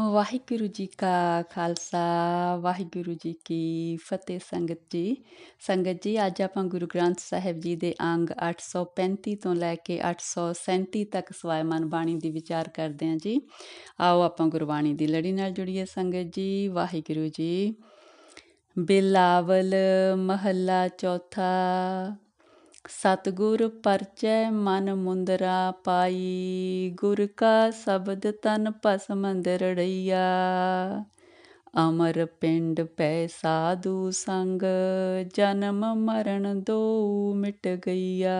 ਵਾਹਿਗੁਰੂ ਜੀ ਕਾ ਖਾਲਸਾ, ਵਾਹਿਗੁਰੂ ਜੀ ਕੀ ਫਤਿਹ ਸੰਗਤ ਜੀ। ਸੰਗਤ ਜੀ, ਅੱਜ ਆਪਾਂ ਗੁਰੂ ਗ੍ਰੰਥ ਸਾਹਿਬ ਜੀ ਦੇ ਅੰਗ 835 ਤੋਂ ਲੈ ਕੇ 837 ਤੱਕ ਸਵਾਇਮਨ ਬਾਣੀ ਦੀ ਵਿਚਾਰ ਕਰਦੇ ਹਾਂ ਜੀ। ਆਓ ਆਪਾਂ ਗੁਰਬਾਣੀ ਦੀ ਲੜੀ ਨਾਲ ਜੁੜੀਏ ਸੰਗਤ ਜੀ, ਵਾਹਿਗੁਰੂ ਜੀ। ਬਿਲਾਵਲ ਮਹੱਲਾ ਚੌਥਾ ਸਤਗੁਰ ਪਰਚੈ ਮਨ ਮੁੰਦਰਾ ਪਾਈ, ਗੁਰ ਕਾ ਸ਼ਬਦ ਤਨ ਭਸਮ ਰੜਈਆ। ਅਮਰ ਪਿੰਡ ਪੈ ਸਾਧੂ ਸੰਗ, ਜਨਮ ਮਰਨ ਦੋ ਮਿਟ ਗਈਆ।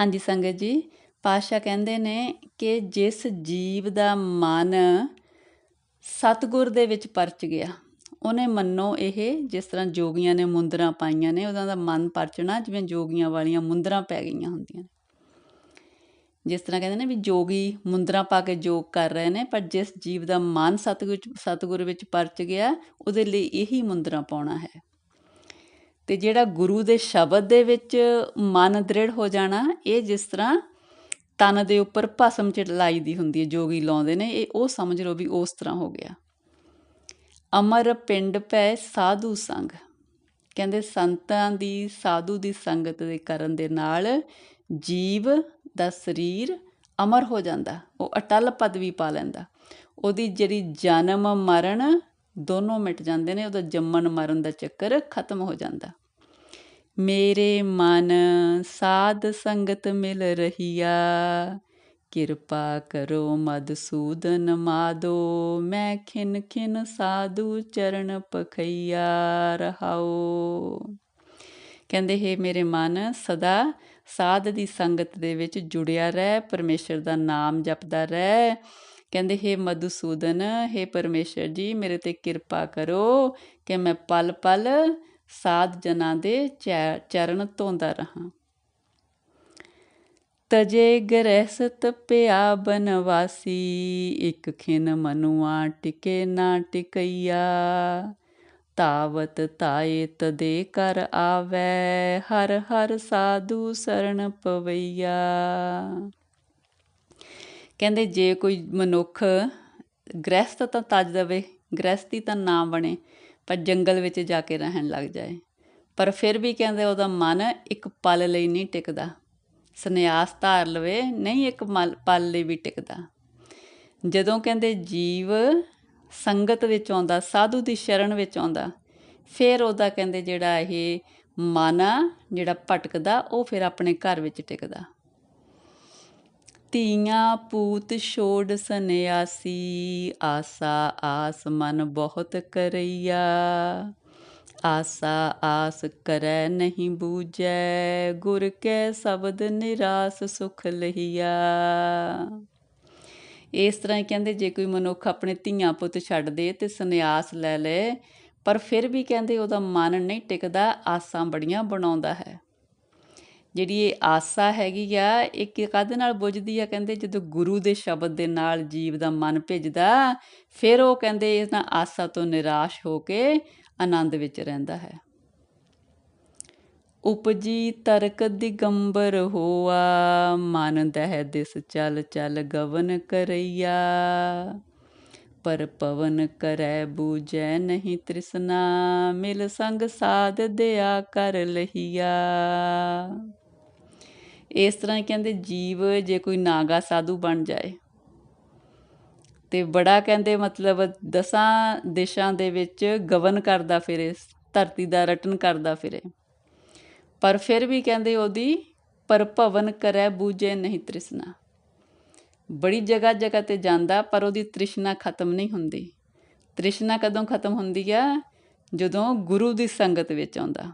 ਹਾਂਜੀ ਸੰਗਤ ਜੀ ਪਾਸ਼ਾ ਕਹਿੰਦੇ ਨੇ ਕਿ ਜਿਸ ਜੀਵ ਦਾ ਮਨ ਸਤਗੁਰ ਦੇ ਵਿੱਚ ਪਰਚ ਗਿਆ ਉਹਨੇ ਮੰਨੋ ਇਹ ਜਿਸ ਤਰ੍ਹਾਂ ਜੋਗੀਆਂ ਨੇ ਮੁੰਦਰਾਂ ਪਾਈਆਂ ਨੇ, ਉਹਨਾਂ ਦਾ ਮਨ ਪਰਚਣਾ ਜਿਵੇਂ ਜੋਗੀਆਂ ਵਾਲੀਆਂ ਮੁੰਦਰਾਂ ਪੈ ਗਈਆਂ ਹੁੰਦੀਆਂ ਨੇ। ਜਿਸ ਤਰ੍ਹਾਂ ਕਹਿੰਦੇ ਨੇ ਵੀ ਜੋਗੀ ਮੁੰਦਰਾਂ ਪਾ ਕੇ ਜੋਗ ਕਰ ਰਹੇ ਨੇ, ਪਰ ਜਿਸ ਜੀਵ ਦਾ ਮਨ ਸਤਗੁਰ ਸਤਗੁਰ ਵਿੱਚ ਪਰਚ ਗਿਆ, ਉਹਦੇ ਲਈ ਇਹੀ ਮੁੰਦਰਾਂ ਪਾਉਣਾ ਹੈ। ਤੇ ਜਿਹੜਾ ਗੁਰੂ ਦੇ ਸ਼ਬਦ ਦੇ ਵਿੱਚ ਮਨ ਦ੍ਰਿੜ ਹੋ ਜਾਣਾ, ਇਹ ਜਿਸ ਤਰ੍ਹਾਂ ਤਨ ਦੇ ਉੱਪਰ ਭਸਮ ਚੜਾਈ ਦੀ ਹੁੰਦੀ ਹੈ, ਜੋਗੀ ਲਾਉਂਦੇ ਨੇ, ਇਹ ਉਹ ਸਮਝ ਲਓ ਵੀ ਉਸ ਤਰ੍ਹਾਂ ਹੋ ਗਿਆ। ਅਮਰ ਪਿੰਡ ਪੈ ਸਾਧੂ ਸੰਗ। ਕਹਿੰਦੇ ਸੰਤਾਂ ਦੀ, ਸਾਧੂ ਦੀ ਸੰਗਤ ਦੇ ਕਰਨ ਦੇ ਨਾਲ ਜੀਵ ਦਾ ਸਰੀਰ ਅਮਰ ਹੋ ਜਾਂਦਾ, ਉਹ ਅਟਲ ਪਦਵੀ ਪਾ ਲੈਂਦਾ। ਉਹਦੀ ਜਿਹੜੀ ਜਨਮ ਮਰਨ ਦੋਨੋਂ ਮਿਟ ਜਾਂਦੇ ਨੇ, ਉਹਦਾ ਜੰਮਣ ਮਰਨ ਦਾ ਚੱਕਰ ਖਤਮ ਹੋ ਜਾਂਦਾ। ਮੇਰੇ ਮਨ ਸਾਧ ਸੰਗਤ ਮਿਲ ਰਹੀਆ ਕਿਰਪਾ ਕਰੋ ਮਦਸੂਦਨ ਮਾਦੋ, ਮੈਂ ਖਿਨ ਖਿਨ ਸਾਧੂ ਚਰਨ ਪਖਈਆ ਰਹਾਓ ਕਹਿੰਦੇ, ਹੈ ਮੇਰੇ ਮਨ, ਸਦਾ ਸਾਧ ਦੀ ਸੰਗਤ ਦੇ ਵਿੱਚ ਜੁੜਿਆ ਰਹਿ, ਪਰਮੇਸ਼ਰ ਦਾ ਨਾਮ ਜਪਦਾ ਰਹਿ। ਕਹਿੰਦੇ, ਹੈ ਮਦਸੂਦਨ ਹੈ ਪਰਮੇਸ਼ਰ ਜੀ, ਮੇਰੇ ਤੇ ਕਿਰਪਾ ਕਰੋ ਕਿ ਮੈਂ ਪਲ ਪਲ ਸਾਧ ਜਨਾਂ ਦੇ ਚਰਨ ਧੋਂਦਾ ਰਹਾ। ਤਜੇ ਗ੍ਰਹਿਸਤ ਪਿਆ ਬਨਵਾਸੀ, ਇਕ ਖਿਨ ਮਨੁਆ ਟਿਕੇ ਨਾ ਟਿਕਈਆ। ਤਾਵਤ ਤਾਏ ਤਦੇ ਕਰ ਆਵੈ, ਹਰ ਹਰ ਸਾਧੂ ਸਰਣ ਪਵਈਆ। ਕਹਿੰਦੇ ਜੇ ਕੋਈ ਮਨੁੱਖ ਗ੍ਰਸਤ ਤਾਂ ਤਜ ਦਵੇ ਗ੍ਰਸਤੀ ਤਾਂ ਨਾ ਬਣੇ, ਪਰ ਜੰਗਲ ਵਿੱਚ ਜਾ ਕੇ ਰਹਿਣ ਲੱਗ ਜਾਏ। ਪਰ ਫਿਰ ਵੀ ਕਹਿੰਦੇ ਉਹਦਾ ਮਨ ਇੱਕ ਪਲ ਲਈ ਨਹੀਂ ਟਿਕਦਾ। ਸੰਨਿਆਸ ਧਾਰ ਲਵੇ, ਨਹੀਂ ਇੱਕ ਪਲ ਲਈ ਵੀ ਟਿਕਦਾ। ਜਦੋਂ ਕਹਿੰਦੇ ਜੀਵ ਸੰਗਤ ਵਿੱਚ ਆਉਂਦਾ, ਸਾਧੂ ਦੀ ਸ਼ਰਨ ਵਿੱਚ ਆਉਂਦਾ, ਫਿਰ ਉਹਦਾ ਕਹਿੰਦੇ ਜਿਹੜਾ ਇਹ ਮਨ ਆ ਜਿਹੜਾ ਭਟਕਦਾ, ਉਹ ਫਿਰ ਆਪਣੇ ਘਰ ਵਿੱਚ ਟਿਕਦਾ। ਤੀਆਂ ਪੂਤ ਛੋੜ ਸੰਨਿਆਸੀ, ਆਸਾ ਆਸ ਮਨ ਬਹੁਤ ਕਰਈਆ। ਆਸਾ ਆਸ ਕਰੈ ਨਹੀਂ ਬੂਝੈ, ਗੁਰ ਕੈ ਸ਼ਬਦ ਨਿਰਾਸ ਸੁਖ ਲਹੀਆ। ਇਸ ਤਰ੍ਹਾਂ ਕਹਿੰਦੇ, ਜੇ ਕੋਈ ਮਨੁੱਖ ਆਪਣੇ ਧੀਆਂ ਪੁੱਤ ਛੱਡ ਦੇ ਤੇ ਸੰਨਿਆਸ ਲੈ ਲੇ, ਪਰ ਫਿਰ ਵੀ ਕਹਿੰਦੇ ਉਹਦਾ ਮਨ ਨਹੀਂ ਟਿਕਦਾ, ਆਸਾਂ ਬੜੀਆਂ ਬਣਾਉਂਦਾ ਹੈ। ਜਿਹੜੀ ਇਹ ਆਸਾ ਹੈਗੀ ਆ, ਇਹ ਕਾਦੇ ਨਾਲ ਬੁੱਝਦੀ ਆ? ਕਹਿੰਦੇ ਜਦੋਂ ਗੁਰੂ ਦੇ ਸ਼ਬਦ ਦੇ ਨਾਲ ਜੀਵ ਦਾ ਮਨ ਭਿੱਜਦਾ, ਫਿਰ ਉਹ ਕਹਿੰਦੇ ਇਹਨਾਂ ਆਸਾ ਤੋਂ ਨਿਰਾਸ਼ ਹੋ ਕੇ ਆਨੰਦ ਵਿੱਚ ਰਹਿੰਦਾ ਹੈ। ਉਪਜੀ ਤਰਕ ਦਿਗੰਬਰ ਹੋਆ, ਮਨ ਦਹਿ ਦਿਸ ਚਲ ਚਲ ਗਵਨ ਕਰਈਆ। ਪਰ ਪਵਨ ਕਰੈ ਬੂਜੈ ਨਹੀਂ ਤ੍ਰਿਸ਼ਨਾ, ਮਿਲ ਸੰਗ ਸਾਧ ਦਿਆ ਕਰ ਲਹੀਆ। ਇਸ ਤਰ੍ਹਾਂ ਕਹਿੰਦੇ ਜੀਵ ਜੇ ਕੋਈ ਨਾਗਾ ਸਾਧੂ ਬਣ ਜਾਏ ਅਤੇ ਬੜਾ ਕਹਿੰਦੇ ਮਤਲਬ ਦਸਾਂ ਦੇਸ਼ਾਂ ਦੇ ਵਿੱਚ ਗਵਨ ਕਰਦਾ ਫਿਰੇ, ਧਰਤੀ ਦਾ ਰਟਨ ਕਰਦਾ ਫਿਰੇ। ਪਰ ਫਿਰ ਵੀ ਕਹਿੰਦੇ ਉਹਦੀ, ਪਰ ਭਵਨ ਕਰੈ ਬੂਝੇ ਨਹੀਂ ਤ੍ਰਿਸ਼ਨਾ। ਬੜੀ ਜਗ੍ਹਾ ਜਗ੍ਹਾ ਤੇ ਜਾਂਦਾ, ਪਰ ਉਹਦੀ ਤ੍ਰਿਸ਼ਨਾ ਖਤਮ ਨਹੀਂ ਹੁੰਦੀ। ਤ੍ਰਿਸ਼ਨਾ ਕਦੋਂ ਖਤਮ ਹੁੰਦੀ ਆ? ਜਦੋਂ ਗੁਰੂ ਦੀ ਸੰਗਤ ਵਿੱਚ ਆਉਂਦਾ।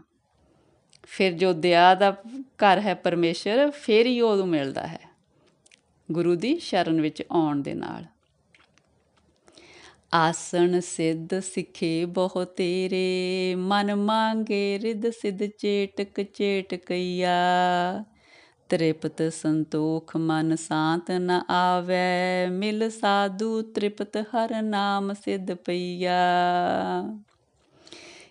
ਫਿਰ ਜੋ ਦਇਆ ਦਾ ਘਰ ਹੈ ਪਰਮੇਸ਼ਰ, ਫਿਰ ਹੀ ਉਹ ਮਿਲਦਾ ਹੈ। ਗੁਰੂ ਦੀ ਸ਼ਰਨ ਵਿੱਚ ਆਉਣ ਦੇ ਨਾਲ। ਆਸਣ ਸਿੱਧ ਸਿੱਖੇ ਬਹੁ ਤੇਰੇ, ਮਨ ਮੰਗੇ ਰਿਦ ਸਿੱਧ ਚੇਟਕ ਚੇਟਕਈਆ ਤ੍ਰਿਪਤ ਸੰਤੋਖ ਮਨ ਸ਼ਾਂਤ ਨ ਆਵੈ, ਮਿਲ ਸਾਧੂ ਤ੍ਰਿਪਤ ਹਰ ਨਾਮ ਸਿੱਧ ਪਈਆ।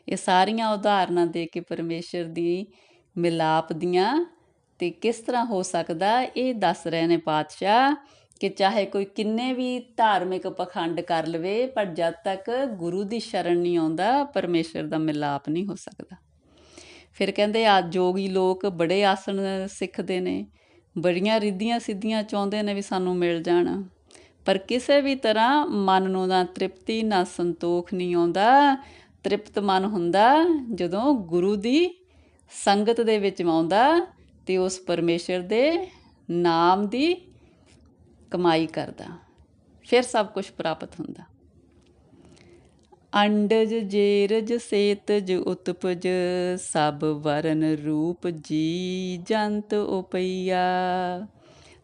ਇਹ ਸਾਰੀਆਂ ਉਦਾਹਰਨਾਂ ਦੇ ਕੇ ਪਰਮੇਸ਼ਰ ਦੀ ਮਿਲਾਪ ਦੀਆਂ ਤੇ ਕਿਸ ਤਰ੍ਹਾਂ ਹੋ ਸਕਦਾ, ਇਹ ਦੱਸ ਰਹੇ ਨੇ ਪਾਤਸ਼ਾਹ। ਕਿ ਚਾਹੇ ਕੋਈ ਕਿੰਨੇ ਵੀ ਧਾਰਮਿਕ ਪਖੰਡ ਕਰ ਲਵੇ, ਪਰ ਜਦ ਤੱਕ ਗੁਰੂ ਦੀ ਸ਼ਰਨ ਨਹੀਂ ਆਉਂਦਾ, ਪਰਮੇਸ਼ਰ ਦਾ ਮਿਲਾਪ ਨਹੀਂ ਹੋ ਸਕਦਾ। ਫਿਰ ਕਹਿੰਦੇ ਆ, ਜੋਗੀ ਲੋਕ ਬੜੇ ਆਸਣ ਸਿੱਖਦੇ ਨੇ, ਬੜੀਆਂ ਰਿੱਧੀਆਂ ਸਿੱਧੀਆਂ ਚਾਹੁੰਦੇ ਨੇ ਵੀ ਸਾਨੂੰ ਮਿਲ ਜਾਣ। ਪਰ ਕਿਸੇ ਵੀ ਤਰ੍ਹਾਂ ਮਨ ਨੂੰ ਨਾ ਤ੍ਰਿਪਤੀ, ਨਾ ਸੰਤੋਖ ਨਹੀਂ ਆਉਂਦਾ। ਤ੍ਰਿਪਤ ਮਨ ਹੁੰਦਾ, ਜਦੋਂ ਗੁਰੂ ਦੀ ਸੰਗਤ ਦੇ ਵਿੱਚ ਆਉਂਦਾ, ਤੇ ਉਸ ਪਰਮੇਸ਼ਰ ਦੇ ਨਾਮ ਦੀ ਕਮਾਈ ਕਰਦਾ, ਫਿਰ ਸਭ ਕੁਝ ਪ੍ਰਾਪਤ ਹੁੰਦਾ। ਅੰਡਜ ਜੇਰਜ ਸੇਤਜ ਉਤਪਜ, ਸਭ ਵਰਨ ਰੂਪ ਜੀ ਜੰਤ ਉਪਈਆ।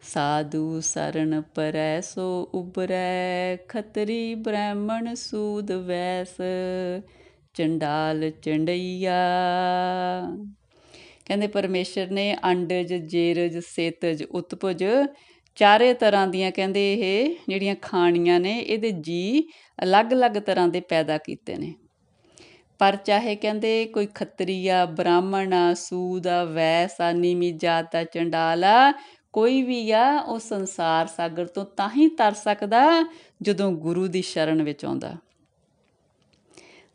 ਸਾਧੂ ਸਰਣ ਪਰੈ ਸੋ ਉਬਰੈ ਖਤਰੀ ਬ੍ਰਾਹਮਣ ਸੂਦ ਵੈਸ, ਚੰਡਾਲ ਚੰਡਈਆ। ਕਹਿੰਦੇ ਪਰਮੇਸ਼ਰ ਨੇ ਅੰਡਜ, ਜੇਰਜ ਸੇਤਜ ਉਤਪਜ ਚਾਰੇ ਤਰ੍ਹਾਂ ਦੀਆਂ ਕਹਿੰਦੇ ਇਹ ਜਿਹੜੀਆਂ ਖਾਣੀਆਂ ਨੇ, ਇਹਦੇ ਜੀ ਅਲੱਗ-ਅਲੱਗ ਤਰ੍ਹਾਂ ਦੇ ਪੈਦਾ ਕੀਤੇ ਨੇ। ਪਰ ਚਾਹੇ ਕਹਿੰਦੇ ਕੋਈ ਖੱਤਰੀਆ ਬ੍ਰਾਹਮਣ ਆ, ਸੂਦ ਆ, ਵੈਸ ਆ ਨੀਮੀ ਜਾਤ ਆ, ਚੰਡਾਲ ਆ, ਕੋਈ ਵੀ ਆ, ਉਹ ਸੰਸਾਰ ਸਾਗਰ ਤੋਂ ਤਾਂ ਹੀ ਤਰ ਸਕਦਾ ਜਦੋਂ ਗੁਰੂ ਦੀ ਸ਼ਰਨ ਵਿੱਚ ਆਉਂਦਾ।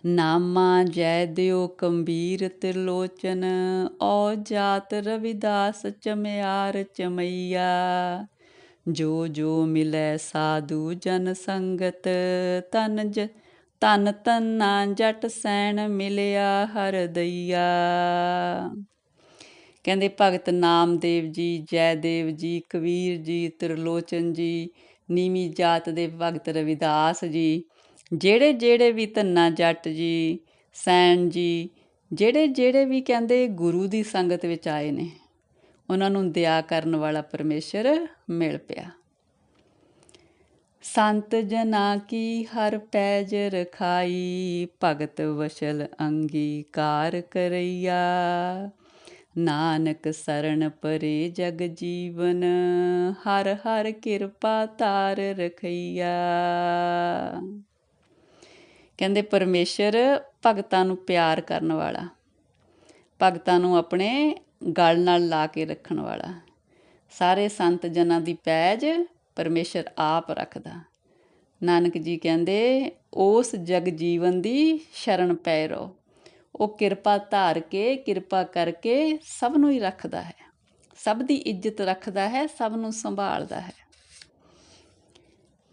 ਨਾਮਾ ਜੈ ਦਿਓ ਕੰਬੀਰ ਤਿਰਲੋਚਨ ਓ ਜਾਤ ਰਵਿਦਾਸ ਚਮਿਆਰ ਚਮਈਆ। ਜੋ ਜੋ ਮਿਲੈ ਸਾਧੂ ਜਨ ਸੰਗਤ, ਤਨ ਜ ਤਨ ਤਨਾ ਜਟ ਸੈਣ ਮਿਲਿਆ ਹਰ ਦਈਆ ਕਹਿੰਦੇ ਭਗਤ ਨਾਮਦੇਵ ਜੀ, ਜੈਦੇਵ ਜੀ, ਕਬੀਰ ਜੀ, ਤ੍ਰਿਲੋਚਨ ਜੀ, ਨੀਵੀਂ ਜਾਤ ਦੇ ਭਗਤ ਰਵਿਦਾਸ ਜੀ, ਜਿਹੜੇ ਜਿਹੜੇ ਵੀ ਧੰਨਾ ਜੱਟ ਜੀ, ਸੈਣ ਜੀ, ਜਿਹੜੇ ਜਿਹੜੇ ਵੀ ਕਹਿੰਦੇ ਗੁਰੂ ਦੀ ਸੰਗਤ ਵਿੱਚ ਆਏ ਨੇ। ਉਹਨਾਂ ਨੂੰ ਦਇਆ ਕਰਨ ਵਾਲਾ ਪਰਮੇਸ਼ਰ ਮਿਲ ਪਿਆ। ਸੰਤ ਜਨਾ ਕੀ ਹਰ ਪੈਜ ਰਖਾਈ, ਭਗਤ ਵਸ਼ਲ ਅੰਗੀਕਾਰ ਕਰਈਆ। ਨਾਨਕ ਸਰਣ ਪਰੇ ਜਗ ਜੀਵਨ, ਹਰ ਹਰ ਕਿਰਪਾ ਤਾਰ ਰਖਈਆ। ਕਹਿੰਦੇ ਪਰਮੇਸ਼ਰ ਭਗਤਾਂ ਨੂੰ ਪਿਆਰ ਕਰਨ ਵਾਲਾ, ਭਗਤਾਂ ਨੂੰ ਆਪਣੇ ਗਲ ਨਾਲ ਲਾ ਕੇ ਰੱਖਣ ਵਾਲਾ। ਸਾਰੇ ਸੰਤ ਜਨਾਂ ਦੀ ਪੈਜ ਪਰਮੇਸ਼ਰ ਆਪ ਰੱਖਦਾ। ਨਾਨਕ ਜੀ ਕਹਿੰਦੇ, ਉਸ ਜਗ ਜੀਵਨ ਦੀ ਸ਼ਰਨ ਪੈ ਰੋ ਉਹ ਕਿਰਪਾ ਧਾਰ ਕੇ, ਕਿਰਪਾ ਕਰਕੇ ਸਭ ਨੂੰ ਹੀ ਰੱਖਦਾ ਹੈ। ਸਭ ਦੀ ਇੱਜ਼ਤ ਰੱਖਦਾ ਹੈ, ਸਭ ਨੂੰ ਸੰਭਾਲਦਾ ਹੈ।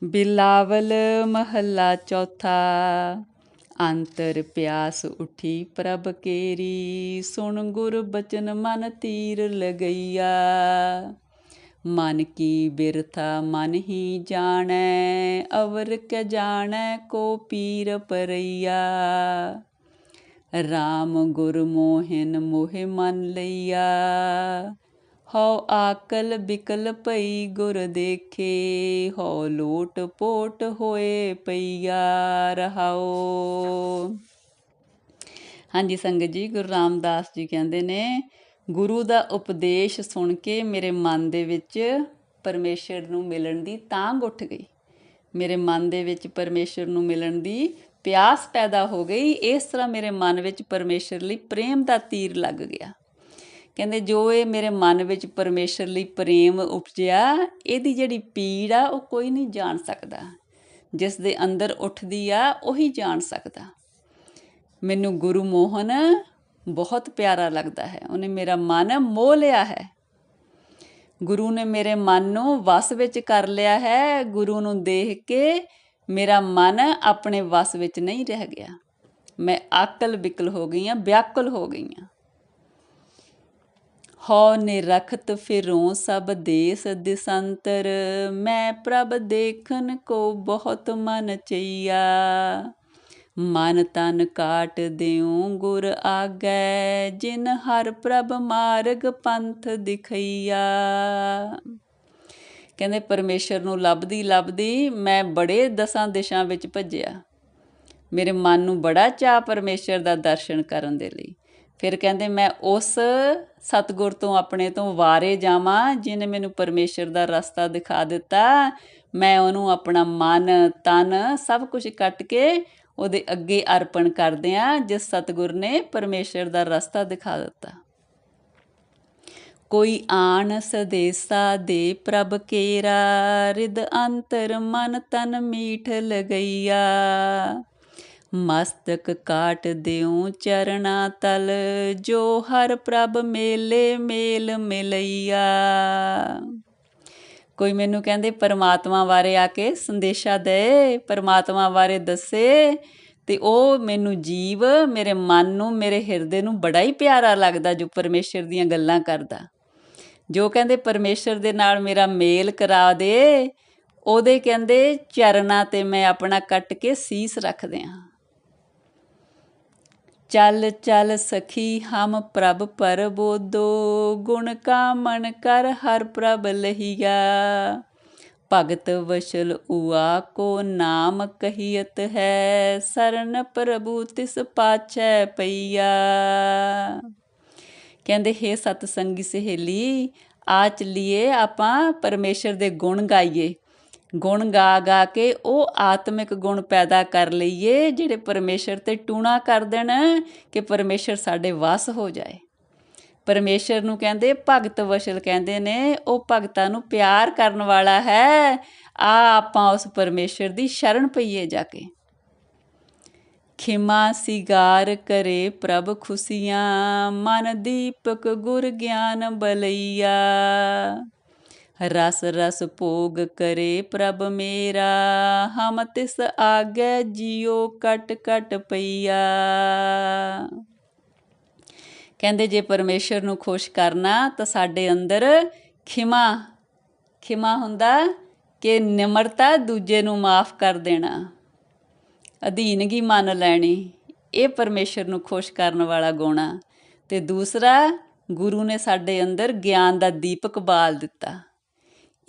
ਬਿਲਾਵਲ ਮਹੱਲਾ ਚੌਥਾ। ਅੰਤਰ ਪਿਆਸ ਉਠੀ ਪ੍ਰਭ ਕੇਰੀ, ਸੁਣ ਗੁਰ ਬਚਨ ਮਨ ਤੀਰ ਲਗਈਆ। ਮਨ ਕੀ ਬਿਰਥਾ ਮਨ ਹੀ ਜਾਣੈ, ਅਵਰ ਕ ਜਾਣੈ ਕੋ ਪੀਰ ਪਰਈਆ। ਰਾਮ ਗੁਰ ਮੋਹਿਨ ਮੋਹਿ ਮਨ ਲਈਆ। ਹਉ ਆਕਲ ਬਿਕਲ ਪਈ ਗੁਰ ਦੇਖੇ, ਹਉ ਲੋਟ ਪੋਟ ਹੋਏ ਪਈਆ ਰਹਾਓ ਹਾਂਜੀ, ਸੰਗਤ ਜੀ, ਗੁਰੂ ਰਾਮਦਾਸ ਜੀ ਕਹਿੰਦੇ ਨੇ, ਗੁਰੂ ਦਾ ਉਪਦੇਸ਼ ਸੁਣ ਕੇ ਮੇਰੇ ਮਨ ਦੇ ਵਿੱਚ ਪਰਮੇਸ਼ਰ ਨੂੰ ਮਿਲਣ ਦੀ ਤਾਂਗ ਉੱਠ ਗਈ। ਮੇਰੇ ਮਨ ਦੇ ਵਿੱਚ ਪਰਮੇਸ਼ਰ ਨੂੰ ਮਿਲਣ ਦੀ ਪਿਆਸ ਪੈਦਾ ਹੋ ਗਈ। ਇਸ ਤਰ੍ਹਾਂ ਮੇਰੇ ਮਨ ਵਿੱਚ ਪਰਮੇਸ਼ਰ ਲਈ ਪ੍ਰੇਮ ਦਾ ਤੀਰ ਲੱਗ ਗਿਆ। ਕਹਿੰਦੇ ਜੋ ਇਹ ਮੇਰੇ ਮਨ ਵਿੱਚ ਪਰਮੇਸ਼ਰ ਲਈ ਪ੍ਰੇਮ ਉਪਜਿਆ, ਇਹਦੀ ਜਿਹੜੀ ਪੀੜ ਆ, ਉਹ ਕੋਈ ਨਹੀਂ ਜਾਣ ਸਕਦਾ। ਜਿਸ ਦੇ ਅੰਦਰ ਉੱਠਦੀ ਆ, ਉਹੀ ਜਾਣ ਸਕਦਾ। ਮੈਨੂੰ ਗੁਰੂ ਮੋਹਨ ਬਹੁਤ ਪਿਆਰਾ ਲੱਗਦਾ ਹੈ। ਉਹਨੇ ਮੇਰਾ ਮਨ ਮੋਹ ਲਿਆ ਹੈ। ਗੁਰੂ ਨੇ ਮੇਰੇ ਮਨ ਨੂੰ ਵਸ ਵਿੱਚ ਕਰ ਲਿਆ ਹੈ। ਗੁਰੂ ਨੂੰ ਦੇਖ ਕੇ ਮੇਰਾ ਮਨ ਆਪਣੇ ਵਸ ਵਿੱਚ ਨਹੀਂ ਰਹਿ ਗਿਆ। ਮੈਂ ਆਕਲ ਬਿਕਲ ਹੋ ਗਈ ਆ ਵਿਆਕਲ ਹੋ ਗਈ ਆ ਹੋ ਨਿਰਖਤ ਫਿਰੋਂ ਸਭ ਦੇਸ ਦਿਸੰਤਰ। ਮੈਂ ਪ੍ਰਭ ਦੇਖਨ ਕੋ ਬਹੁਤ ਮਨ ਚਈਆ ਮਨ ਤਨ ਕਾਟ ਦਿਉ ਗੁਰ ਆਗੈ, ਜਿਨ ਹਰ ਪ੍ਰਭ ਮਾਰਗ ਪੰਥ ਦਿਖਈਆ। ਕਹਿੰਦੇ ਪਰਮੇਸ਼ਰ ਨੂੰ ਲੱਭਦੀ ਲੱਭਦੀ ਮੈਂ ਬੜੇ ਦਸਾਂ ਦਿਸ਼ਾਂ ਵਿੱਚ ਭੱਜਿਆ। ਮੇਰੇ ਮਨ ਨੂੰ ਬੜਾ ਚਾਹ ਪਰਮੇਸ਼ਰ ਦਾ ਦਰਸ਼ਨ ਕਰਨ ਦੇ ਲਈ। ਫਿਰ ਕਹਿੰਦੇ ਮੈਂ ਉਸ ਸਤਗੁਰ ਤੋਂ ਆਪਣੇ ਤੋਂ ਵਾਰੇ ਜਾਵਾਂ ਜਿਨੇ ਮੈਨੂੰ ਪਰਮੇਸ਼ਰ ਦਾ ਰਸਤਾ ਦਿਖਾ ਦਿੱਤਾ। ਮੈਂ ਉਹਨੂੰ ਆਪਣਾ ਮਨ, ਤਨ ਸਭ ਕੁਝ ਕੱਟ ਕੇ ਉਹਦੇ ਅੱਗੇ ਅਰਪਣ ਕਰਦੇ ਆ ਜਿਸ ਸਤਗੁਰ ਨੇ ਪਰਮੇਸ਼ਰ ਦਾ ਰਸਤਾ ਦਿਖਾ ਦਿੱਤਾ। ਕੋਈ ਆਣ ਸਦੇਸਾ ਦੇ ਪ੍ਰਭ ਕੇਰਾ ਰਿਦ ਅੰਤਰ ਮਨ ਤਨ ਮੀਠ ਲਗਈਆ। ਮਸਤਕ ਕਾਟ ਦਿਉ ਚਰਣਾ ਤਲ, ਜੋ ਹਰ ਪ੍ਰਭ ਮੇਲੇ ਮੇਲ ਮਿਲਈਆ। ਕੋਈ ਮੈਨੂੰ ਕਹਿੰਦੇ, ਪਰਮਾਤਮਾ ਬਾਰੇ ਆ ਕੇ ਸੰਦੇਸ਼ਾ ਦੇ, ਪਰਮਾਤਮਾ ਬਾਰੇ ਦੱਸੇ, ਤੇ ਉਹ ਮੈਨੂੰ ਜੀਵ, ਮੇਰੇ ਮਨ ਨੂੰ, ਮੇਰੇ ਹਿਰਦੇ ਨੂੰ ਬੜਾ ਹੀ ਪਿਆਰਾ ਲੱਗਦਾ ਜੋ ਪਰਮੇਸ਼ਰ ਦੀਆਂ ਗੱਲਾਂ ਕਰਦਾ। ਜੋ ਕਹਿੰਦੇ, ਪਰਮੇਸ਼ਰ ਦੇ ਨਾਲ ਮੇਰਾ ਮੇਲ ਕਰਾ ਦੇ, ਉਹਦੇ ਕਹਿੰਦੇ ਚਰਨਾਂ ਤੇ ਮੈਂ ਆਪਣਾ ਕੱਟ ਕੇ ਸੀਸ ਰੱਖਦੇ ਹਾਂ ਚੱਲ ਚੱਲ ਸਖੀ, ਹਮ ਪ੍ਰਭ ਪਰਬੋਦੋ ਗੁਣ ਕਾ ਮਨ ਕਰ ਹਰ ਪ੍ਰਭ ਲਹੀਆ। ਭਗਤ ਵਸ਼ਲ ਉਆ ਕੋ ਨਾਮ ਕਹੀਤ ਹੈ, ਸਰਨ ਪ੍ਰਭੂ ਤਿਸ ਪਾਛੈ ਪਈਆ। ਕਹਿੰਦੇ, ਹੈ ਸਤ ਸੰਗੀ ਸਹੇਲੀ ਆ ਚਲੀਏ ਆਪਾਂ ਪਰਮੇਸ਼ਰ ਦੇ ਗੁਣ ਗਾਈਏ। ਗੁਣ ਗਾ ਗਾ ਕੇ ਉਹ ਆਤਮਿਕ ਗੁਣ ਪੈਦਾ ਕਰ ਲਈਏ, ਜਿਹੜੇ ਪਰਮੇਸ਼ਰ ਤੇ ਟੂਣਾ ਕਰ ਦੇਣ, ਕਿ ਪਰਮੇਸ਼ਰ ਸਾਡੇ ਵਸ ਹੋ ਜਾਏ। ਪਰਮੇਸ਼ਰ ਨੂੰ ਕਹਿੰਦੇ, ਭਗਤ ਵਸ਼ਲ ਕਹਿੰਦੇ ਨੇ, ਉਹ ਭਗਤਾਂ ਨੂੰ ਪਿਆਰ ਕਰਨ ਵਾਲਾ ਹੈ। ਆ ਆਪਾਂ ਉਸ ਪਰਮੇਸ਼ਰ ਦੀ ਸ਼ਰਨ ਪਈਏ ਜਾ ਕੇ। ਖਿਮਾ ਸਿਗਾਰ ਕਰੇ ਪ੍ਰਭ ਖੁਸ਼ੀਆਂ, ਮਨ ਦੀਪਕ ਗੁਰ ਗਿਆਨ ਬਲਈਆ। ਰਸ ਰਸ ਭੋਗ ਕਰੇ ਪ੍ਰਭ ਮੇਰਾ, ਹਮ ਤਿਸ ਆਗੇ ਜਿਉ ਕਟ ਕਟ ਪਈਆ। ਕਹਿੰਦੇ ਜੇ ਪਰਮੇਸ਼ਰ ਨੂੰ ਖੁਸ਼ ਕਰਨਾ ਤਾਂ ਸਾਡੇ ਅੰਦਰ ਖਿਮਾ ਖਿਮਾ ਹੁੰਦਾ ਕਿ ਨਿਮਰਤਾ ਦੂਜੇ ਨੂੰ ਮਾਫ ਕਰ ਦੇਣਾ। ਅਧੀਨਗੀ ਮੰਨ ਲੈਣੀ, ਇਹ ਪਰਮੇਸ਼ਰ ਨੂੰ ਖੁਸ਼ ਕਰਨ ਵਾਲਾ ਗੁਣ ਆ। ਤੇ ਦੂਸਰਾ, ਗੁਰੂ ਨੇ ਸਾਡੇ ਅੰਦਰ ਗਿਆਨ ਦਾ ਦੀਪਕ ਬਾਲ ਦਿੱਤਾ।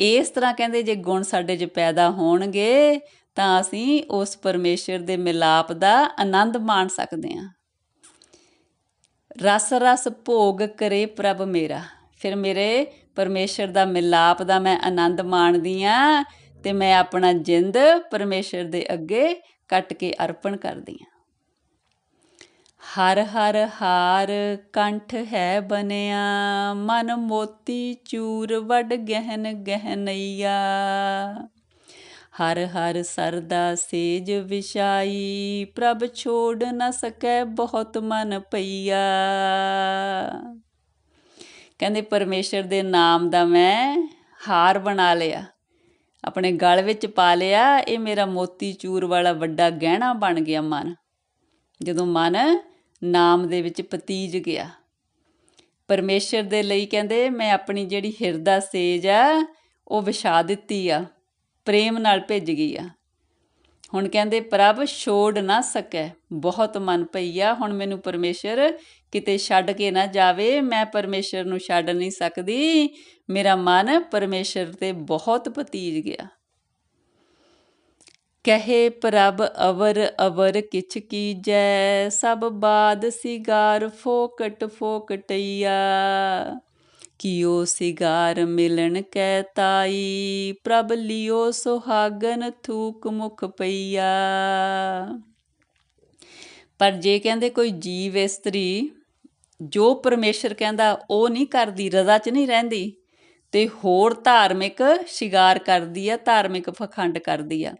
ਇਸ ਤਰ੍ਹਾਂ ਕਹਿੰਦੇ ਜੇ ਗੁਣ ਸਾਡੇ 'ਚ ਪੈਦਾ ਹੋਣਗੇ, ਤਾਂ ਅਸੀਂ ਉਸ ਪਰਮੇਸ਼ਰ ਦੇ ਮਿਲਾਪ ਦਾ ਆਨੰਦ ਮਾਣ ਸਕਦੇ ਹਾਂ। ਰਸ ਰਸ ਭੋਗ ਕਰੇ ਪ੍ਰਭ ਮੇਰਾ। ਫਿਰ ਮੇਰੇ ਪਰਮੇਸ਼ਰ ਦਾ ਮਿਲਾਪ ਦਾ ਮੈਂ ਆਨੰਦ ਮਾਣਦੀ ਆ ਤੇ ਮੈਂ ਆਪਣਾ ਜਿੰਦ ਪਰਮੇਸ਼ਰ ਦੇ ਅੱਗੇ ਕੱਟ ਕੇ ਅਰਪਣ ਕਰਦੀ ਆ ਹਰ ਹਰ ਹਾਰ ਕੰਠ ਹੈ ਬਨਿਆ ਮਨ ਮੋਤੀ ਚੂਰ ਵੱਡ ਗਹਿਨ ਗਹਿਨਈਆ। ਹਰ ਹਰ ਸਰਦਾ ਸੇਜ ਵਿਛਾਈ, ਪ੍ਰਭ ਛੋੜ ਨ ਸਕੈ ਬਹੁਤ ਮਨ ਪਈਆ। ਕਹਿੰਦੇ ਪਰਮੇਸ਼ਰ ਦੇ ਨਾਮ ਦਾ ਮੈਂ ਹਾਰ ਬਣਾ ਲਿਆ, ਆਪਣੇ ਗਲ ਵਿੱਚ ਪਾ ਲਿਆ, ਇਹ ਮੇਰਾ ਮੋਤੀ ਚੂਰ ਵਾਲਾ ਵੱਡਾ ਗਹਿਣਾ ਬਣ ਗਿਆ ਮਨ। ਜਦੋਂ ਮਨ ਨਾਮ ਦੇ ਵਿੱਚ ਪਤੀਜ ਗਿਆ। ਪਰਮੇਸ਼ਰ ਦੇ ਲਈ ਕਹਿੰਦੇ, ਮੈਂ ਆਪਣੀ ਜਿਹੜੀ ਹਿਰਦਾ ਸੇਜ ਆ, ਉਹ ਵਿਛਾ ਦਿੱਤੀ ਆ, ਪ੍ਰੇਮ ਨਾਲ ਭਿੱਜ ਗਈ ਆ। ਹੁਣ ਕਹਿੰਦੇ, ਪ੍ਰਭ, ਛੋੜ ਨਾ ਸਕੈ, ਬਹੁਤ ਮਨ ਪਈਆ ਹੁਣ ਮੈਨੂੰ ਪਰਮੇਸ਼ਰ ਕਿਤੇ ਛੱਡ ਕੇ ਨਾ ਜਾਵੇ। ਮੈਂ ਪਰਮੇਸ਼ਰ ਨੂੰ ਛੱਡ ਨਹੀਂ ਸਕਦੀ। ਮੇਰਾ ਮਨ ਪਰਮੇਸ਼ਰ ਤੇ ਬਹੁਤ ਪਤੀਜ ਗਿਆ। ਕਹੇ ਪ੍ਰਭ ਅਵਰ ਅਵਰ ਕਿਛ ਕੀਜੈ, ਸਭ ਬਾਦ ਸਿਗਾਰ ਫੋਕਟ ਫੋਕਟਈਆ। ਕਿਉ ਸਿਗਾਰ ਮਿਲਣ ਕੈ ਤਾਈ, ਪ੍ਰਭ ਲਿਓ ਸੁਹਾਗਨ ਥੂਕ ਮੁਖ ਪਈਆ। ਪਰ ਜੇ ਕਹਿੰਦੇ ਕੋਈ ਜੀਵ ਇਸਤਰੀ, ਜੋ ਪਰਮੇਸ਼ਰ ਕਹਿੰਦਾ ਉਹ ਨਹੀਂ ਕਰਦੀ, ਰਜ਼ਾ 'ਚ ਨਹੀਂ ਰਹਿੰਦੀ, ਤੇ ਹੋਰ ਧਾਰਮਿਕ ਸ਼ਿਗਾਰ ਕਰਦੀ ਆ, ਧਾਰਮਿਕ ਫਖੰਡ ਕਰਦੀ ਆ।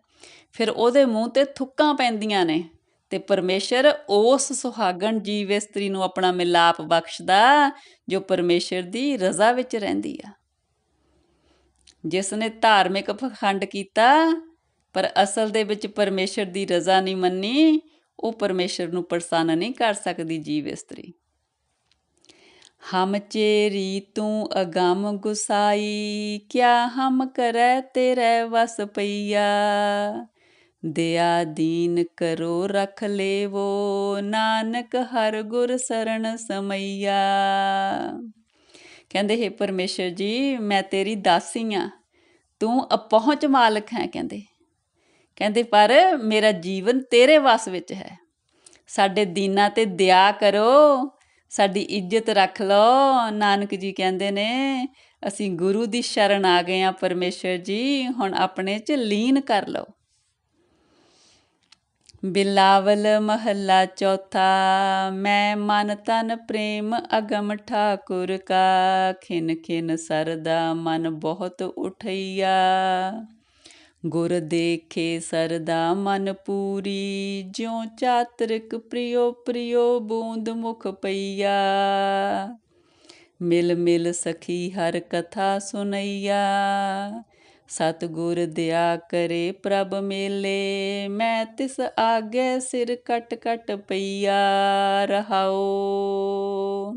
ਫਿਰ ਉਹਦੇ ਮੂੰਹ ਤੇ ਥੁੱਕਾਂ ਪੈਂਦੀਆਂ ਨੇ ਤੇ ਪਰਮੇਸ਼ਰ ਉਸ ਸੁਹਾਗਣ ਜੀਵ ਇਸਤਰੀ ਨੂੰ ਆਪਣਾ ਮਿਲਾਪ ਬਖਸ਼ਦਾ ਜੋ ਪਰਮੇਸ਼ਰ ਦੀ ਰਜ਼ਾ ਵਿੱਚ ਰਹਿੰਦੀ ਆ। ਜਿਸ ਨੇ ਧਾਰਮਿਕ ਪਖੰਡ ਕੀਤਾ, ਪਰ ਅਸਲ ਦੇ ਵਿੱਚ ਪਰਮੇਸ਼ਰ ਦੀ ਰਜ਼ਾ ਨਹੀਂ ਮੰਨੀ, ਉਹ ਪਰਮੇਸ਼ਰ ਨੂੰ ਪ੍ਰਸੰਨ ਨਹੀਂ ਕਰ ਸਕਦੀ ਜੀਵ ਇਸਤਰੀ ਹਮ ਚੇਰੀ ਤੂੰ ਅਗਮ ਗੁਸਾਈ, ਕਿਆ ਹਮ ਕਰੈ ਤੇਰੇ ਵਸ ਪਈਆ? ਦਿਆ ਦੀਨ ਕਰੋ, ਰਖ ਲੇਵੋ। ਨਾਨਕ ਹਰ ਗੁਰ ਸਰਣ ਸਮਈਆ। ਕਹਿੰਦੇ, ਹੈ ਪਰਮੇਸ਼ਰ ਜੀ, ਮੈਂ ਤੇਰੀ ਦਾਸੀ ਆ। ਤੂੰ ਅਪਹੁੰਚ ਮਾਲਕ ਹੈ, ਕਹਿੰਦੇ। ਕਹਿੰਦੇ, ਪਰ ਮੇਰਾ ਜੀਵਨ ਤੇਰੇ ਵਸ ਵਿੱਚ ਹੈ। ਸਾਡੇ ਦੀਨਾਂ ਤੇ ਦਇਆ ਕਰੋ, ਸਾਡੀ ਇੱਜ਼ਤ ਰੱਖ ਲਓ। ਨਾਨਕ ਜੀ ਕਹਿੰਦੇ ਨੇ, ਅਸੀਂ ਗੁਰੂ ਦੀ ਸ਼ਰਨ ਆ ਗਏ ਆ, ਪਰਮੇਸ਼ਰ ਜੀ, ਹੁਣ ਆਪਣੇ ਚ ਲੀਨ ਕਰ ਲਓ। ਬਿਲਾਵਲ ਮਹੱਲਾ ਚੌਥਾ, ਮੈਂ ਮਨ ਤਨ ਪ੍ਰੇਮ ਅਗਮ ਠਾਕੁਰ ਕਾ, ਖਿਨ ਖਿਨ ਸਰਦਾ ਮਨ ਬਹੁਤ ਉਠਈਆ। ਗੁਰ ਦੇਖੇ ਸਰਦਾ ਮਨ ਪੂਰੀ, ਜਿਉ ਚਾਤਰਿਕ ਪ੍ਰਿਯੋ ਪ੍ਰਿਯੋ ਬੂੰਦ ਮੁਖ ਪਈਆ। ਮਿਲ ਮਿਲ ਸਖੀ ਹਰ ਕਥਾ ਸੁਨਈਆ ਸਤਿਗੁਰ ਦਿਆ ਕਰੇ ਪ੍ਰਭ ਮੇਲੇ, ਮੈਂ ਤਿਸ ਆਗੇ ਸਿਰ ਕਟ ਕਟ ਪਈਆ ਰਹਾਓ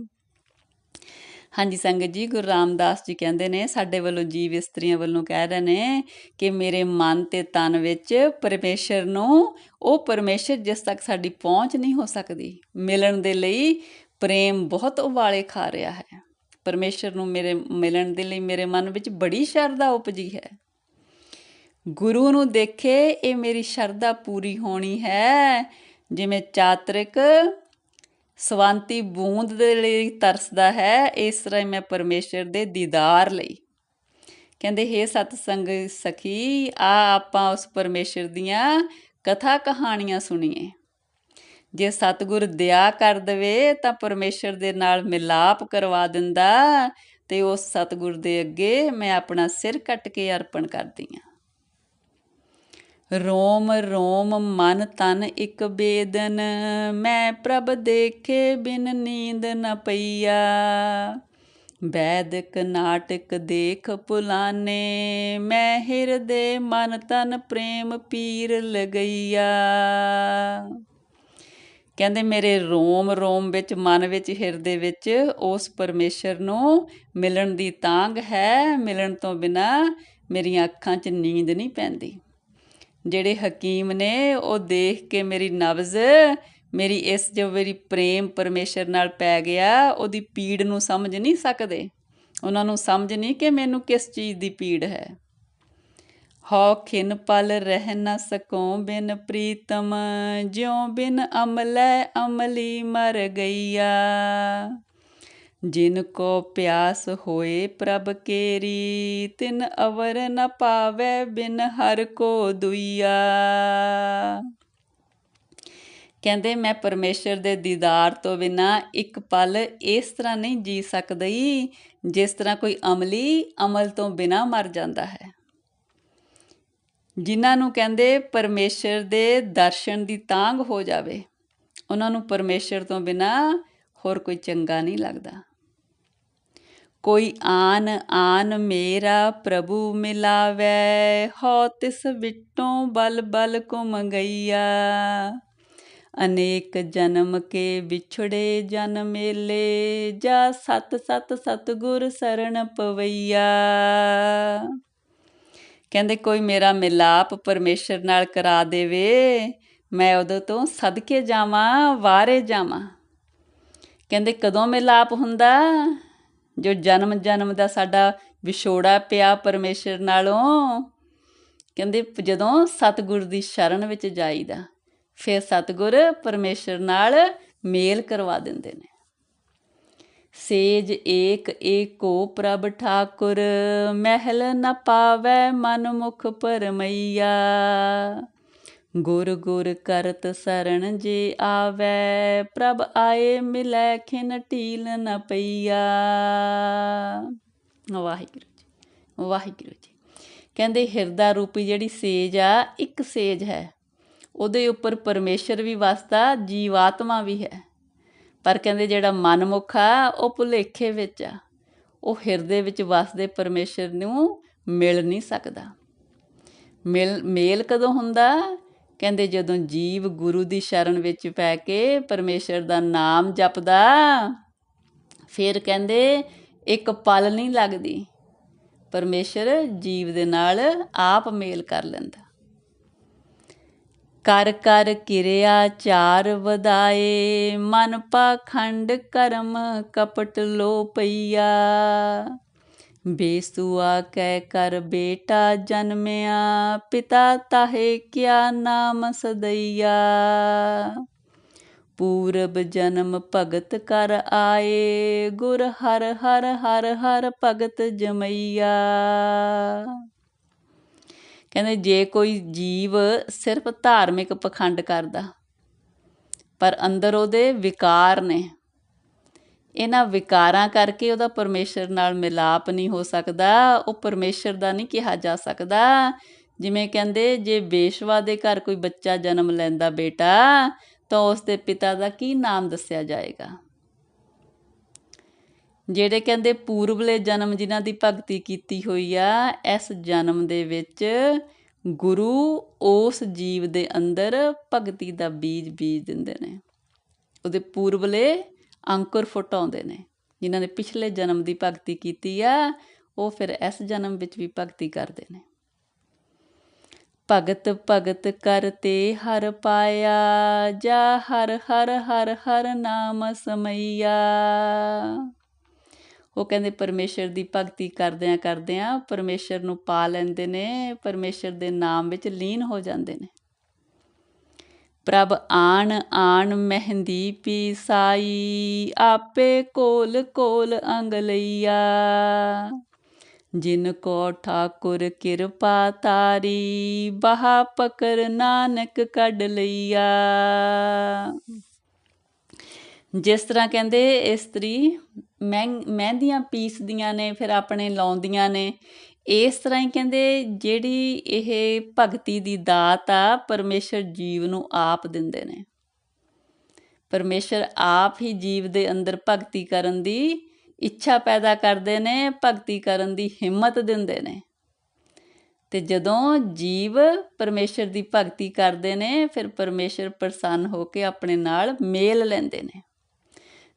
ਹਾਂਜੀ ਸੰਗਤ ਜੀ, ਗੁਰੂ ਰਾਮਦਾਸ ਜੀ ਕਹਿੰਦੇ ਨੇ, ਸਾਡੇ ਵੱਲੋਂ ਜੀਵ ਇਸਤਰੀਆਂ ਵੱਲੋਂ ਕਹਿ ਰਹੇ ਨੇ ਕਿ ਮੇਰੇ ਮਨ ਤੇ ਤਨ ਵਿੱਚ ਪਰਮੇਸ਼ਰ ਨੂੰ, ਉਹ ਪਰਮੇਸ਼ਰ ਜਿਸ ਤੱਕ ਸਾਡੀ ਪਹੁੰਚ ਨਹੀਂ ਹੋ ਸਕਦੀ, ਮਿਲਣ ਦੇ ਲਈ ਪ੍ਰੇਮ ਬਹੁਤ ਉਬਾਲੇ ਖਾ ਰਿਹਾ ਹੈ। ਪਰਮੇਸ਼ਰ ਨੂੰ ਮੇਰੇ, ਮਿਲਣ ਦੇ ਲਈ ਮੇਰੇ ਮਨ ਵਿੱਚ ਬੜੀ ਸ਼ਰਧਾ ਉਪਜੀ ਹੈ। ਗੁਰੂ ਨੂੰ ਦੇਖੇ, ਇਹ ਮੇਰੀ ਸ਼ਰਧਾ ਪੂਰੀ ਹੋਣੀ ਹੈ। ਜਿਵੇਂ ਚਾਤਰਿਕ ਸਵੰਤੀ ਬੂੰਦ ਦੇ ਲਈ ਤਰਸਦਾ ਹੈ, ਇਸ ਤਰ੍ਹਾਂ ਮੈਂ ਪਰਮੇਸ਼ਰ ਦੇ ਦੀਦਾਰ ਲਈ। ਕਹਿੰਦੇ, ਹੈ ਸਤ ਸੰਗ ਸਖੀ, ਆ ਆਪਾਂ ਉਸ ਪਰਮੇਸ਼ਰ ਦੀਆਂ ਕਥਾ ਕਹਾਣੀਆਂ ਸੁਣੀਏ। ਜੇ ਸਤਗੁਰ ਦਇਆ ਕਰ ਦਵੇ, ਤਾਂ ਪਰਮੇਸ਼ਰ ਦੇ ਨਾਲ ਮਿਲਾਪ ਕਰਵਾ ਦਿੰਦਾ ਤੇ ਉਸ ਸਤਗੁਰ ਦੇ ਅੱਗੇ ਮੈਂ ਆਪਣਾ ਸਿਰ ਕੱਟ ਕੇ ਅਰਪਣ ਕਰਦੀ ਹਾਂ। ਰੋਮ ਰੋਮ ਮਨ ਤਨ ਇਕ ਬੇਦਨ, ਮੈਂ ਪ੍ਰਭ ਦੇਖੇ ਬਿਨ ਨੀਂਦ ਨ ਪਈਆ। ਵੈਦਕ ਨਾਟਕ ਦੇਖ ਪੁਲਾਨੇ, ਮੈਂ ਹਿਰਦੇ ਮਨ ਤਨ ਪ੍ਰੇਮ ਪੀਰ ਲਗਈਆ। ਕਹਿੰਦੇ ਮੇਰੇ ਰੋਮ ਰੋਮ ਵਿੱਚ, ਮਨ ਵਿੱਚ, ਹਿਰਦੇ ਵਿੱਚ ਉਸ ਪਰਮੇਸ਼ਰ ਨੂੰ ਮਿਲਣ ਦੀ ਤਾਂਗ ਹੈ, ਮਿਲਣ ਤੋਂ ਬਿਨਾ ਮੇਰੀਆਂ ਅੱਖਾਂ 'ਚ ਨੀਂਦ ਨਹੀਂ ਪੈਂਦੀ। ਜਿਹੜੇ ਹਕੀਮ ਨੇ, ਉਹ ਦੇਖ ਕੇ ਮੇਰੀ ਨਬਜ਼, ਮੇਰੀ ਇਸ ਜੋ ਮੇਰੀ ਪ੍ਰੇਮ ਪਰਮੇਸ਼ਰ ਨਾਲ ਪੈ ਗਿਆ, ਉਹਦੀ ਪੀੜ ਨੂੰ ਸਮਝ ਨਹੀਂ ਸਕਦੇ। ਉਹਨਾਂ ਨੂੰ ਸਮਝ ਨਹੀਂ ਕਿ ਮੈਨੂੰ ਕਿਸ ਚੀਜ਼ ਦੀ ਪੀੜ ਹੈ। ਹਉ ਖਿਨ ਪਲ ਰਹਿ ਨ ਸਕੋ ਬਿਨ ਪ੍ਰੀਤਮ, ਜਿਉ ਬਿਨ ਅਮਲੈ ਅਮਲੀ ਮਰ ਗਈਆ। ਜਿਨ ਕੋ ਪਿਆਸ ਹੋਏ ਪ੍ਰਭ ਕੇਰੀ, ਤਿਨ ਅਵਰ ਨ ਪਾਵੇ ਬਿਨ ਹਰ ਕੋ ਦੁਈਆ। ਕਹਿੰਦੇ, ਮੈਂ ਪਰਮੇਸ਼ਰ ਦੇ ਦੀਦਾਰ ਤੋਂ ਬਿਨਾ ਇੱਕ ਪਲ ਇਸ ਤਰ੍ਹਾਂ ਨਹੀਂ ਜੀ ਸਕਦੀ ਜਿਸ ਤਰ੍ਹਾਂ ਕੋਈ ਅਮਲੀ ਅਮਲ ਤੋਂ ਬਿਨਾ ਮਰ ਜਾਂਦਾ ਹੈ। ਜਿਨ੍ਹਾਂ ਨੂੰ ਕਹਿੰਦੇ, ਪਰਮੇਸ਼ਰ ਦੇ ਦਰਸ਼ਨ ਦੀ ਤਾਂਗ ਹੋ ਜਾਵੇ, ਉਹਨਾਂ ਨੂੰ ਪਰਮੇਸ਼ਰ ਤੋਂ ਬਿਨਾ ਹੋਰ ਕੋਈ ਚੰਗਾ ਨਹੀਂ ਲੱਗਦਾ। ਕੋਈ ਆਨ ਆਨ ਮੇਰਾ ਪ੍ਰਭੂ ਮਿਲਾਵੇ ਹੋ ਤਿਸ ਵਿਟੋਂ ਬਲ ਬਲ ਕੁਮ ਗਈਆ। ਅਨੇਕ ਜਨਮ ਕੇ ਵਿਛੜੇ ਜਨ ਮੇਲੇ, ਜਾ ਸਤ ਸਤ, ਸਤਗੁਰ ਸਰਣ ਪਵਈਆ। ਕਹਿੰਦੇ, ਕੋਈ ਮੇਰਾ ਮਿਲਾਪ ਪਰਮੇਸ਼ਰ ਨਾਲ ਕਰਾ ਦੇਵੇ, ਮੈਂ ਉਦੋਂ ਤੋਂ ਸਦਕੇ ਜਾਵਾਂ, ਵਾਰੇ ਜਾਵਾਂ। ਕਹਿੰਦੇ, ਕਦੋਂ ਮਿਲਾਪ ਹੁੰਦਾ? ਜੋ ਜਨਮ ਜਨਮ ਦਾ ਸਾਡਾ ਵਿਛੋੜਾ ਪਿਆ ਪਰਮੇਸ਼ਰ ਨਾਲੋਂ, ਕਹਿੰਦੇ ਜਦੋਂ ਸਤਗੁਰ ਦੀ ਸ਼ਰਨ ਵਿੱਚ ਜਾਈਦਾ, ਫਿਰ ਸਤਗੁਰ ਪਰਮੇਸ਼ਰ ਨਾਲ ਮੇਲ ਕਰਵਾ ਦਿੰਦੇ ਨੇ। ਸੇਜ ਏਕ ਏਕੋ ਪ੍ਰਭ ਠਾਕੁਰ, ਮਹਿਲ ਨ ਪਾਵੈ ਮਨ ਮੁਖ ਪਰਮਈਆ। ਗੁਰ ਗੁਰ ਕਰਤ ਸਰਣ ਜੇ ਆਵੈ, ਪ੍ਰਭ ਆਏ ਮਿਲੈ ਖਿਨ ਢੀਲ ਨ ਪਈਆ। ਵਾਹਿਗੁਰੂ ਜੀ ਵਾਹਿਗੁਰੂ ਜੀ। ਕਹਿੰਦੇ ਹਿਰਦਾ ਰੂਪੀ ਜਿਹੜੀ ਸੇਜ ਆ, ਇੱਕ ਸੇਜ ਹੈ। ਉਹਦੇ ਉੱਪਰ ਪਰਮੇਸ਼ਰ ਵੀ ਵਸਦਾ, ਜੀਵਾਤਮਾ ਵੀ ਹੈ। ਪਰ ਕਹਿੰਦੇ ਜਿਹੜਾ ਮਨਮੁਖ ਆ, ਉਹ ਭੁਲੇਖੇ ਵਿੱਚ ਆ। ਉਹ ਹਿਰਦੇ ਵਿੱਚ ਵਸਦੇ ਪਰਮੇਸ਼ਰ ਨੂੰ ਮਿਲ ਨਹੀਂ ਸਕਦਾ। ਮਿਲ, ਮੇਲ ਕਦੋਂ ਹੁੰਦਾ? ਕਹਿੰਦੇ ਜਦੋਂ ਜੀਵ ਗੁਰੂ ਦੀ ਸ਼ਰਨ ਵਿੱਚ ਪੈ ਕੇ ਪਰਮੇਸ਼ਰ ਦਾ ਨਾਮ ਜਪਦਾ, ਫਿਰ ਕਹਿੰਦੇ ਇੱਕ ਪਲ ਨਹੀਂ ਲੱਗਦੀ। ਪਰਮੇਸ਼ਰ ਜੀਵ ਦੇ ਨਾਲ ਆਪ ਮੇਲ ਕਰ ਲੈਂਦਾ। ਕਰ ਕਰ ਕਿਰਿਆ ਚਾਰ ਵਧਾਏ, ਮਨ ਪਾਖੰਡ ਕਰਮ ਕਪਟ ਲੋ ਪਈਆ ਬੇਸੁਆ ਕਹਿ ਕਰ ਬੇਟਾ ਜਨਮਿਆ, ਪਿਤਾ ਤਾਹੇ ਕਿਆ ਨਾਮ ਸਦਈਆ। ਪੂਰਬ ਜਨਮ ਭਗਤ ਕਰ ਆਏ, ਗੁਰ ਹਰ ਹਰ ਹਰ ਹਰ ਭਗਤ ਜਮਈਆ। ਕਹਿੰਦੇ ਜੇ ਕੋਈ ਜੀਵ ਸਿਰਫ ਧਾਰਮਿਕ ਪਖੰਡ ਕਰਦਾ, ਪਰ ਅੰਦਰ ਉਹਦੇ ਵਿਕਾਰ ਨੇ। ਇਹਨਾਂ ਵਿਕਾਰਾਂ ਕਰਕੇ ਉਹਦਾ ਪਰਮੇਸ਼ਰ ਨਾਲ ਮਿਲਾਪ ਨਹੀਂ ਹੋ ਸਕਦਾ, ਉਹ ਪਰਮੇਸ਼ਰ ਦਾ ਨਹੀਂ ਕਿਹਾ ਜਾ ਸਕਦਾ। ਜਿਵੇਂ ਕਹਿੰਦੇ, ਜੇ ਬੇਸ਼ਵਾ ਦੇ ਘਰ ਕੋਈ ਬੱਚਾ ਜਨਮ ਲੈਂਦਾ ਬੇਟਾ, ਤਾਂ ਉਸ ਦੇ ਪਿਤਾ ਦਾ ਕੀ ਨਾਮ ਦੱਸਿਆ ਜਾਏਗਾ? ਜਿਹੜੇ ਕਹਿੰਦੇ ਪੂਰਬਲੇ ਜਨਮ ਜਿਨ੍ਹਾਂ ਦੀ ਭਗਤੀ ਕੀਤੀ ਹੋਈ ਆ, ਇਸ ਜਨਮ ਦੇ ਵਿੱਚ ਗੁਰੂ ਉਸ ਜੀਵ ਦੇ ਅੰਦਰ ਭਗਤੀ ਦਾ ਬੀਜ ਬੀਜ ਦਿੰਦੇ ਨੇ। ਉਹਦੇ ਪੂਰਬਲੇ ਅੰਕੁਰ ਫੁੱਟਾਉਂਦੇ ਨੇ, ਜਿਨ੍ਹਾਂ ਨੇ ਪਿਛਲੇ ਜਨਮ ਦੀ ਭਗਤੀ ਕੀਤੀ ਆ, ਉਹ ਫਿਰ ਇਸ ਜਨਮ ਵਿੱਚ ਵੀ ਭਗਤੀ ਕਰਦੇ ਨੇ। ਭਗਤ ਭਗਤ ਕਰਤੇ ਹਰ ਪਾਇਆ, ਜਾ ਹਰ ਹਰ ਹਰ ਹਰ ਨਾਮ ਸਮਈਆ। ਉਹ ਕਹਿੰਦੇ ਪਰਮੇਸ਼ਰ ਦੀ ਭਗਤੀ ਕਰਦਿਆਂ ਕਰਦਿਆਂ ਪਰਮੇਸ਼ਰ ਨੂੰ ਪਾ ਲੈਂਦੇ ਨੇ, ਪਰਮੇਸ਼ਰ ਦੇ ਨਾਮ ਵਿੱਚ ਲੀਨ ਹੋ ਜਾਂਦੇ ਨੇ। ਪ੍ਰਭ ਆਣ ਆਣ ਮਹਿੰਦੀ ਪੀ ਸਾਈ ਆਪੇ ਕੋਲ ਕੋਲ ਅੰਗ ਲਈਆ ਜਿਨ ਕੋ ਠਾਕੁਰ ਕਿਰਪਾ ਤਾਰੀ, ਬਹਾ ਪਕਰ ਨਾਨਕ ਕੱਢ ਲਈਆ। ਜਿਸ ਤਰ੍ਹਾਂ ਕਹਿੰਦੇ ਇਸਤਰੀ, ਮਹਿੰ, ਮਹਿੰਦੀਆਂ ਪੀਸਦੀਆਂ ਨੇ, ਫਿਰ ਆਪਣੇ ਲਾਉਂਦੀਆਂ ਨੇ ਇਸ ਤਰ੍ਹਾਂ ਹੀ ਕਹਿੰਦੇ ਜਿਹੜੀ ਇਹ ਭਗਤੀ ਦੀ ਦਾਤ ਆ, ਪਰਮੇਸ਼ਰ ਜੀਵ ਨੂੰ ਆਪ ਦਿੰਦੇ ਨੇ। ਪਰਮੇਸ਼ਰ ਆਪ ਹੀ ਜੀਵ ਦੇ ਅੰਦਰ ਭਗਤੀ ਕਰਨ ਦੀ ਇੱਛਾ ਪੈਦਾ ਕਰਦੇ ਨੇ, ਭਗਤੀ ਕਰਨ ਦੀ ਹਿੰਮਤ ਦਿੰਦੇ ਨੇ। ਤੇ ਜਦੋਂ ਜੀਵ ਪਰਮੇਸ਼ਰ ਦੀ ਭਗਤੀ ਕਰਦੇ ਨੇ, ਫਿਰ ਪਰਮੇਸ਼ਰ ਪ੍ਰਸੰਨ ਹੋ ਕੇ ਆਪਣੇ ਨਾਲ ਮੇਲ ਲੈਂਦੇ ਨੇ।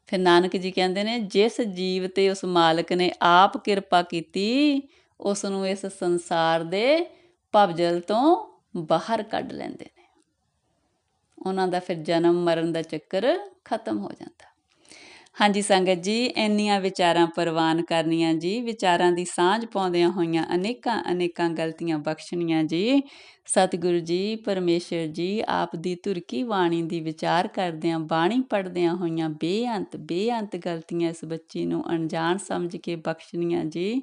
ਫਿਰ ਨਾਨਕ ਜੀ ਕਹਿੰਦੇ ਨੇ, ਜਿਸ ਜੀਵ ਤੇ ਉਸ ਮਾਲਕ ਨੇ ਆਪ ਕਿਰਪਾ ਕੀਤੀ ਉਸ ਨੂੰ ਇਸ ਸੰਸਾਰ ਦੇ ਭਵਜਲ ਤੋਂ ਬਾਹਰ ਕੱਢ ਲੈਂਦੇ ਨੇ। ਉਹਨਾਂ ਦਾ ਫਿਰ ਜਨਮ ਮਰਨ ਦਾ ਚੱਕਰ ਖਤਮ ਹੋ ਜਾਂਦਾ। ਹਾਂਜੀ ਸੰਗਤ ਜੀ, ਇੰਨੀਆਂ ਵਿਚਾਰਾਂ ਪ੍ਰਵਾਨ ਕਰਨੀਆਂ ਜੀ, ਵਿਚਾਰਾਂ ਦੀ ਸਾਂਝ ਪਾਉਂਦਿਆਂ ਹੋਈਆਂ ਅਨੇਕਾਂ ਅਨੇਕਾਂ ਗਲਤੀਆਂ ਬਖਸ਼ਣੀਆਂ ਜੀ। ਸਤਿਗੁਰੂ ਜੀ, ਪਰਮੇਸ਼ਰ ਜੀ, ਆਪ ਦੀ ਤੁਰਕੀ ਬਾਣੀ ਦੀ ਵਿਚਾਰ ਕਰਦਿਆਂ, ਬਾਣੀ ਪੜਦਿਆਂ ਹੋਈਆਂ ਬੇਅੰਤ ਬੇਅੰਤ ਗਲਤੀਆਂ ਇਸ ਬੱਚੀ ਨੂੰ ਅਣਜਾਣ ਸਮਝ ਕੇ ਬਖਸ਼ਣੀਆਂ ਜੀ।